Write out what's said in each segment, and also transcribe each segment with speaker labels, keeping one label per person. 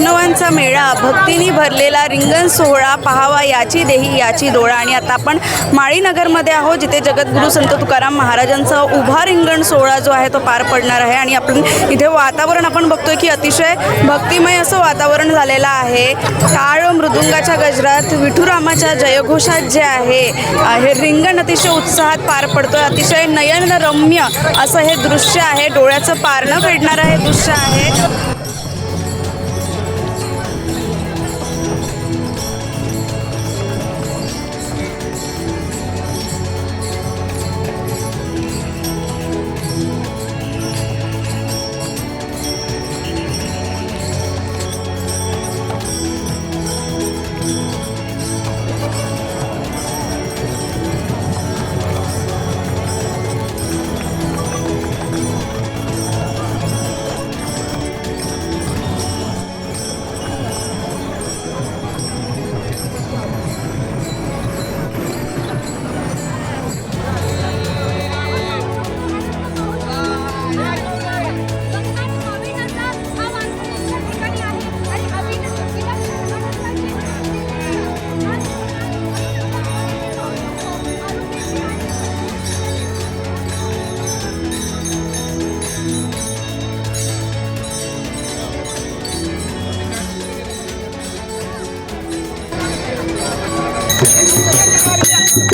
Speaker 1: वैष्णवांचा मेळा भक्तीने भरलेला रिंगण सोहळा पहावा याची देही याची डोळा. आणि आता आपण माळीनगरमध्ये आहोत जिथे जगद्गुरू संत तुकाराम महाराजांचा उभा रिंगण सोहळा जो आहे तो पार पडणार आहे. आणि आपण इथे वातावरण आपण बघतोय की अतिशय भक्तिमय असं वातावरण झालेलं आहे. टाळ मृदुंगाच्या गजरात विठुरामाच्या जयघोषात जे आहे हे रिंगण अतिशय उत्साहात पार पडतोय. अतिशय नयनरम्य असं हे दृश्य आहे. डोळ्याचं पारणं फेडणारं हे दृश्य आहे.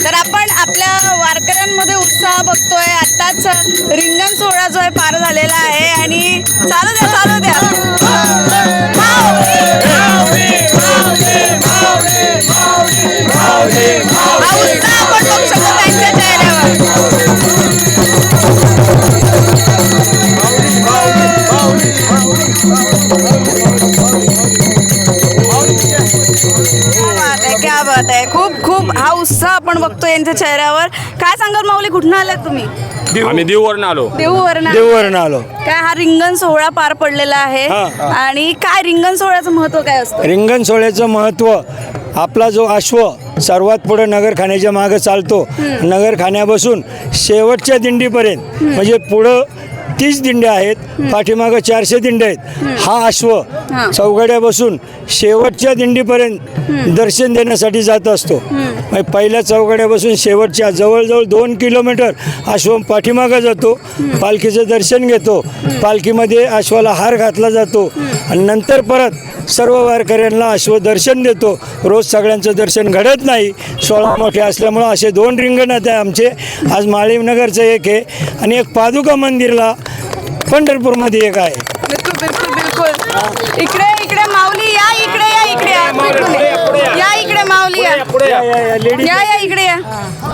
Speaker 1: तर आपण आपल्या वारकऱ्यांमध्ये उत्साह बघतोय. आत्ताच रिंगण सोहळा जो आहे पार झालेला आहे आणि चालू द्या चालू द्या. उत्साह आपण बघू शकतो त्यांच्या चेहऱ्यावर. बात आहे. खूप खूप हा उत्साह आपण बघतो यांच्या चेहऱ्यावर. काय सांगाल माऊली कुठून आलात तुम्ही?
Speaker 2: आम्ही देऊवरून आलो.
Speaker 1: देऊवरून
Speaker 3: देववरून आलो.
Speaker 1: काय हा रिंगण सोहळा पार पडलेला आहे. आणि काय रिंगण सोहळ्याचं महत्त्व काय असतं?
Speaker 3: रिंगण सोहळ्याचं महत्त्व आपला जो अश्व सर्वात पुढे नगरखान्याच्या मागं चालतो. नगरखान्यापासून शेवटच्या दिंडीपर्यंत. म्हणजे पुढं तीस दिंड्या आहेत पाठीमागं चारशे दिंड्या आहेत. हा अश्व. चौघड्या बसून शेवटच्या दिंडीपर्यंत दर्शन देण्यासाठी जात असतो. म्हणजे पहिल्या चौघड्यापासून शेवटच्या जवळजवळ दोन किलोमीटर अश्व पाठीमागं जातो. पालखीचं दर्शन घेतो. पालखीमध्ये अश्वाला हार घातला जातो. आणि नंतर परत सर्व वारकऱ्यांना अश्वदर्शन देतो. रोज सगळ्यांचं दर्शन घडत नाही. सोळा मोठे असल्यामुळं असे दोन रिंगणात आहे आमचे. आज माळीवनगरचं एक आहे आणि एक पादुका मंदिरला पंढरपूरमध्ये एक आहे.
Speaker 1: बिलकुल बिलकुल बिलकुल. इकडे इकडे माऊली या इकडे या इकडे या. इकडे. या इकडे माऊली या. या या. इकडे या.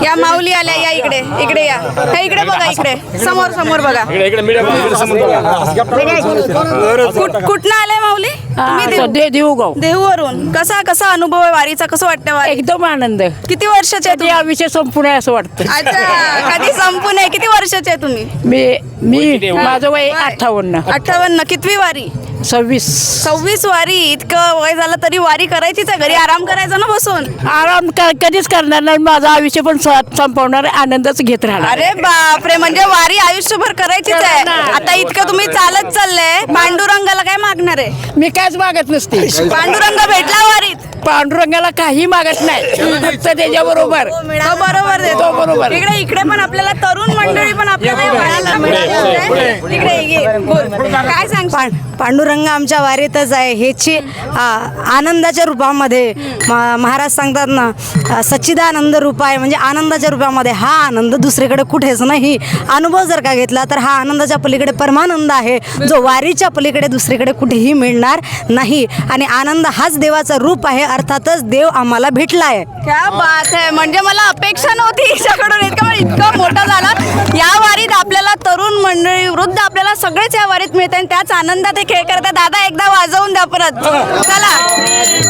Speaker 1: या माऊली आल्या या इकडे इकडे या. हा इकडे बघा इकडे. समोर समोर बघा.
Speaker 2: इकडे इकडे मीडिया इकडे समोर बघा.
Speaker 1: कुठ कुठनं आले माऊली? तुम्ही देऊ-
Speaker 4: दे देऊगाव.
Speaker 1: देहूवरून कसा कसा अनुभव आहे वारीचा? कसं वाटतं वारी?
Speaker 4: एकदम आनंद.
Speaker 1: किती वर्षाचे आहे
Speaker 4: हा विषय संपूर्ण आहे असं वाटतं?
Speaker 1: अच्छा कधी संपून आहे? किती वर्षाचे आहे तुम्ही?
Speaker 4: मी मी माझं वय अठ्ठावन्न.
Speaker 1: अठ्ठावन्न. कितवी वारी?
Speaker 4: सव्वीस.
Speaker 1: सव्वीस वारी इतकं वय झालं तरी वारी करायचीच आहे घरी आराम करायचा ना बसून.
Speaker 4: आराम क- कधीच करणार नाही माझं आयुष्य पण स- संपवणार आनंदच घेत राहणार.
Speaker 1: अरे बापरे म्हणजे वारी आयुष्यभर करायचीच आहे. आता इतकं तुम्ही चालत चाललंय पांडुरंगाला काय मागणार आहे?
Speaker 4: मी कायच मागत नसते.
Speaker 1: पांडुरंग भेटला वारीत.
Speaker 4: पांडुरंगाला काही मागत नाही. फक्त त्याच्या बरोबर
Speaker 1: तो बरोबर देतो
Speaker 4: तो बरोबर.
Speaker 1: इकडे इकडे पण आपल्याला तरुण मंडळी पण आपल्याला या वारीला मिळाली. आहे. इकडे ये. बोल. काय सांग?
Speaker 5: पां- पांडुरंग आमच्या वारीतच आहे. हेची आ, आनंदाच्या रूपामध्ये म- महाराज सांगतात ना आ, सच्चिदानंद रूप आहे. म्हणजे आनंदाच्या रूपामध्ये हा आनंद दुसरीकडे कुठेच नाही. अनुभव जर का घेतला तर हा आनंदाच्या पलीकडे परमानंद आहे. जो वारीच्या पलीकडे दुसरीकडे कुठेही मिळणार नाही. आणि आनंद हाच देवाचा रूप आहे अर्थातच देव आम्हाला भेटला आहे
Speaker 1: क्या बात आहे म्हणजे मला अपेक्षा नव्हती हिच्याकडून. इतका पण म्हणजे इतका मोठा झाला. या वारीत आपल्याला तरुण मंडळी वृद्ध आपल्याला सगळेच या वारीत मिळते आणि त्याच आनंदात हे खेळ करतात. दादा एकदा वाजवून द्या परत. चला.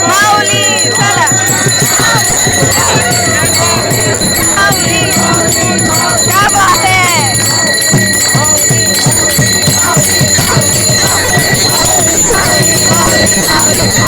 Speaker 1: माऊली चला. आहे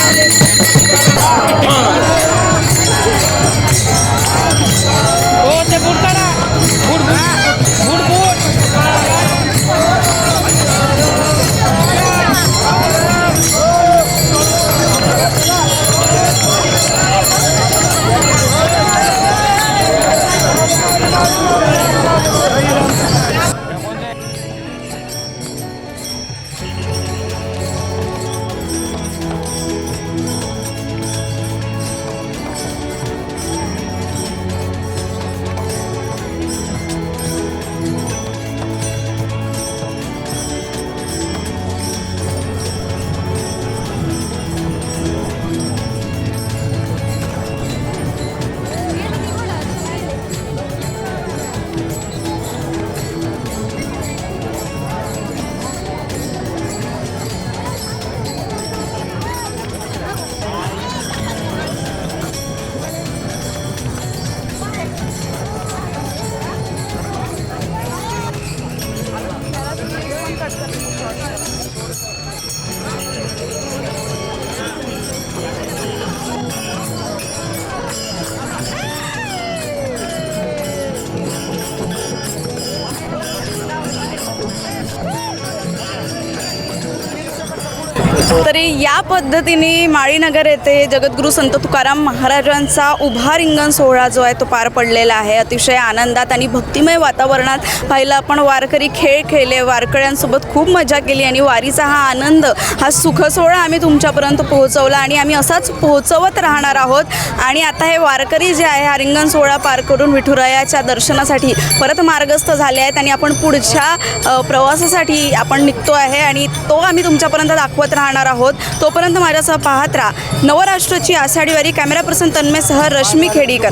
Speaker 1: तरी या पद्धतीने माळीनगर येथे जगद्गुरू संत तुकाराम महाराजांचा उभा रिंगण सोहळा जो आहे तो पार पडलेला आहे. अतिशय आनंदात आणि भक्तिमय वातावरणात पाहिलं आपण वारकरी खेळ खेळले वारकऱ्यांसोबत खूप मजा केली आणि वारीचा हा आनंद हा सुखसोहळा आम्ही तुमच्यापर्यंत पोहोचवला आणि आम्ही असाच पोहोचवत राहणार आहोत. आणि आता हे वारकरी जे आहे हा रिंगण सोहळा पार करून विठुरायाच्या दर्शनासाठी परत मार्गस्थ झाले आहेत आणि आपण पुढच्या प्रवासासाठी आपण निघतो आहे आणि तो आम्ही तुमच्यापर्यंत दाखवत राहणार आहोत. तोपर्यंत माझ्यासह पाहत राहा. नवराष्ट्राची आषाढीवारी कॅमेरा पर्सन तन्मेसह रश्मी खेडीकर.